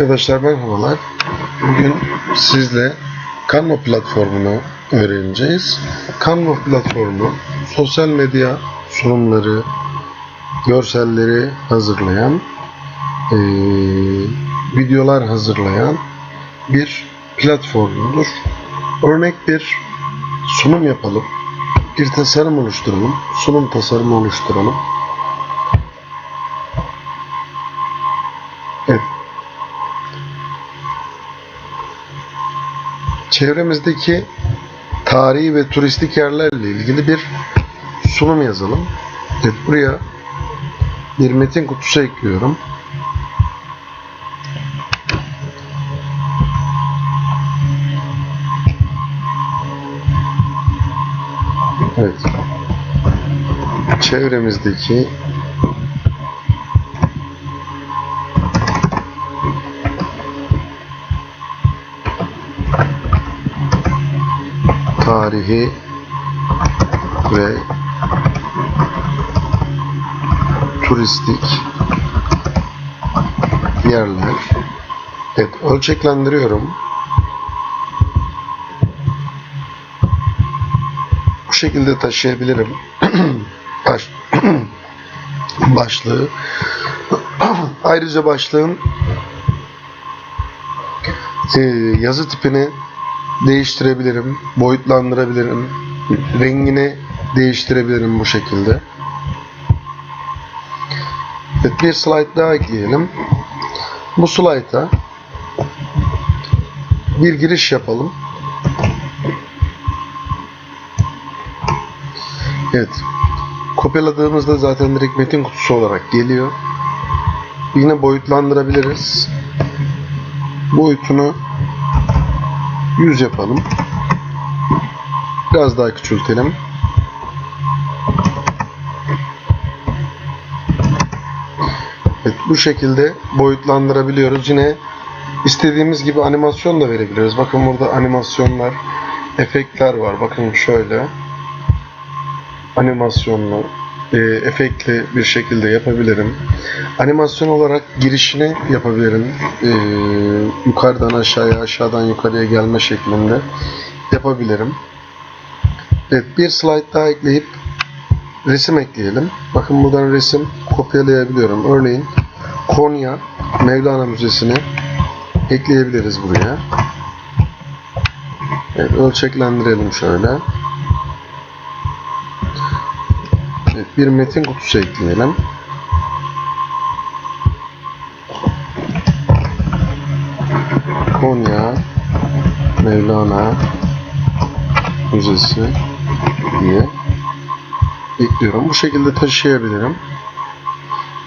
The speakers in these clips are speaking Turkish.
Arkadaşlar merhabalar. Bugün sizle Canva platformunu öğreneceğiz. Canva platformu sosyal medya sunumları, görselleri hazırlayan, eee, videolar hazırlayan bir platformdur. Örnek bir sunum yapalım. Bir tasarım oluşturalım. Sunum tasarımı oluşturalım. Evet. Çevremizdeki tarihi ve turistik yerlerle ilgili bir sunum yazalım. Evet, buraya bir metin kutusu ekliyorum. Evet. Çevremizdeki tarihi ve turistik yerler. Evet, ölçeklendiriyorum. Bu şekilde taşıyabilirim. Baş, başlığı. Ayrıca başlığın e, yazı tipini değiştirebilirim, boyutlandırabilirim, rengini değiştirebilirim bu şekilde. Evet, bir slide daha ekleyelim. Bu slayta bir giriş yapalım. Evet. Kopyaladığımızda zaten direkt metin kutusu olarak geliyor. Yine boyutlandırabiliriz. Boyutunu 100 yapalım. Biraz daha küçültelim. Evet, bu şekilde boyutlandırabiliyoruz. Yine istediğimiz gibi animasyon da verebiliriz. Bakın burada animasyonlar, efektler var. Bakın şöyle. Animasyonlu, e, efektli bir şekilde yapabilirim. Animasyon olarak girişini yapabilirim. E, yukarıdan aşağıya, aşağıdan yukarıya gelme şeklinde yapabilirim. Evet, bir slide daha ekleyip resim ekleyelim. Bakın buradan resim kopyalayabiliyorum. Örneğin Konya Mevlana Müzesi'ni ekleyebiliriz buraya. Evet, ölçeklendirelim şöyle. Evet, bir metin kutusu ekleyelim. Konya Mevlana Müzesi diye ekliyorum. Bu şekilde taşıyabilirim.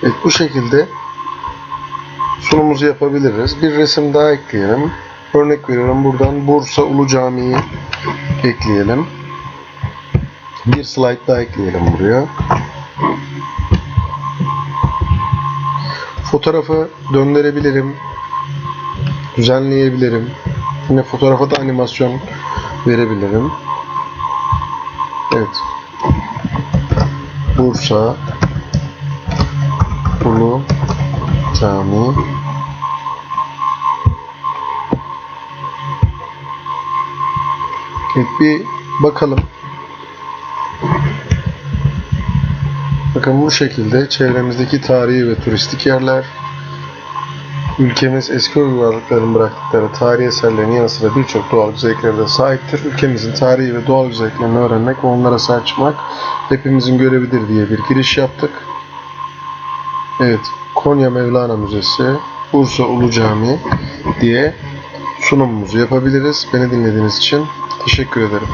Evet, bu şekilde sunumumuzu yapabiliriz. Bir resim daha ekleyelim. Örnek veriyorum buradan Bursa Ulu Camii'yi ekleyelim. Bir slide daha ekleyelim buraya. Fotoğrafı döndürebilirim. Düzenleyebilirim. Yine fotoğrafa da animasyon verebilirim. Evet. Bursa Ulu Cami Evet bir bakalım. Bakın bu şekilde çevremizdeki tarihi ve turistik yerler, ülkemiz eski uygarlıkların bıraktıkları tarihi eserlerin yanı sıra birçok doğal güzelliklere de sahiptir. Ülkemizin tarihi ve doğal güzelliklerini öğrenmek ve onlara sahip çıkmak hepimizin görevidir diye bir giriş yaptık. Evet, Konya Mevlana Müzesi, Bursa Ulu Cami diye sunumumuzu yapabiliriz. Beni dinlediğiniz için teşekkür ederim.